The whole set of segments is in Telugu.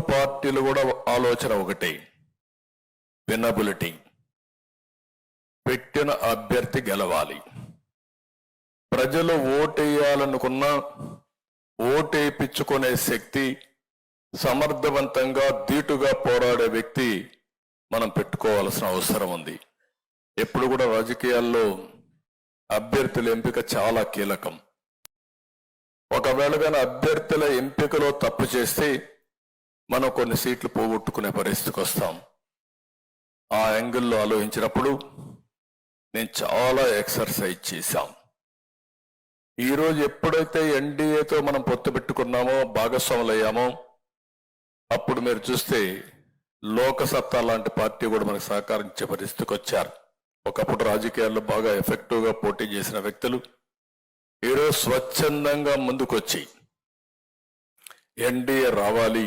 పార్టీలు కూడా ఆలోచన ఒకటే. వినబులిటీ పెట్టిన అభ్యర్థి గెలవాలి. ప్రజలు ఓటేయాలనుకున్న ఓటేపించుకునే శక్తి సమర్థవంతంగా ధీటుగా పోరాడే వ్యక్తి మనం పెట్టుకోవాల్సిన అవసరం ఉంది. ఎప్పుడు కూడా రాజకీయాల్లో అభ్యర్థుల ఎంపిక చాలా కీలకం. ఒకవేళ కానీ అభ్యర్థుల ఎంపికలో తప్పు చేస్తే మనం కొన్ని సీట్లు పోగొట్టుకునే పరిస్థితికి వస్తాం. ఆ యాంగిల్లో ఆలోచించినప్పుడు నేను చాలా ఎక్సర్సైజ్ చేశాం. ఈరోజు ఎప్పుడైతే ఎన్డీఏతో మనం పొత్తు పెట్టుకున్నామో భాగస్వాములు అయ్యామో అప్పుడు మీరు చూస్తే లోకసత్తా లాంటి పార్టీ కూడా మనకు సహకరించే పరిస్థితికి వచ్చారు. ఒకప్పుడు రాజకీయాల్లో బాగా ఎఫెక్టివ్గా పోటీ చేసిన వ్యక్తులు ఈరోజు స్వచ్ఛందంగా ముందుకొచ్చి ఎన్డీఏ రావాలి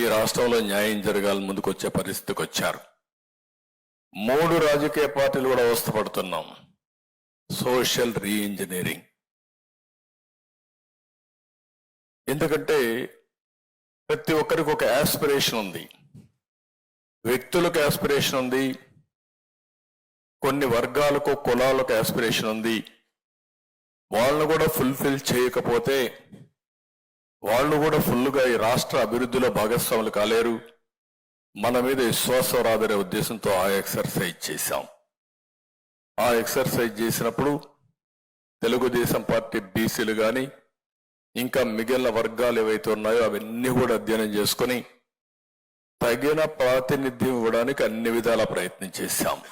ఈ రాష్ట్రంలో న్యాయం జరగాలని ముందుకొచ్చే పరిస్థితికి వచ్చారు. మూడు రాజకీయ పార్టీలు కూడా అవస్థపడుతున్నాం. Social re-engineering. ఎందుకంటే ప్రతి ఒక్కరికి ఒక యాస్పిరేషన్ ఉంది. వ్యక్తులకు యాస్పిరేషన్ ఉంది. కొన్ని వర్గాలకు కులాలకు యాస్పిరేషన్ ఉంది. వాళ్ళను కూడా ఫుల్ఫిల్ చేయకపోతే వాళ్ళు కూడా ఫుల్గా ఈ రాష్ట్ర అభివృద్ధిలో భాగస్వాములు కాలేరు. మన మీద విశ్వాసం రాదనే ఉద్దేశంతో ఆ ఎక్సర్సైజ్ చేశాం. ఆ ఎక్సర్సైజ్ చేసినప్పుడు తెలుగుదేశం పార్టీ బీసీలు కానీ ఇంకా మిగిలిన వర్గాలు ఏవైతే ఉన్నాయో అవన్నీ కూడా అధ్యయనం చేసుకొని తగిన ప్రాతినిధ్యం ఇవ్వడానికి అన్ని విధాల ప్రయత్నం చేశాం.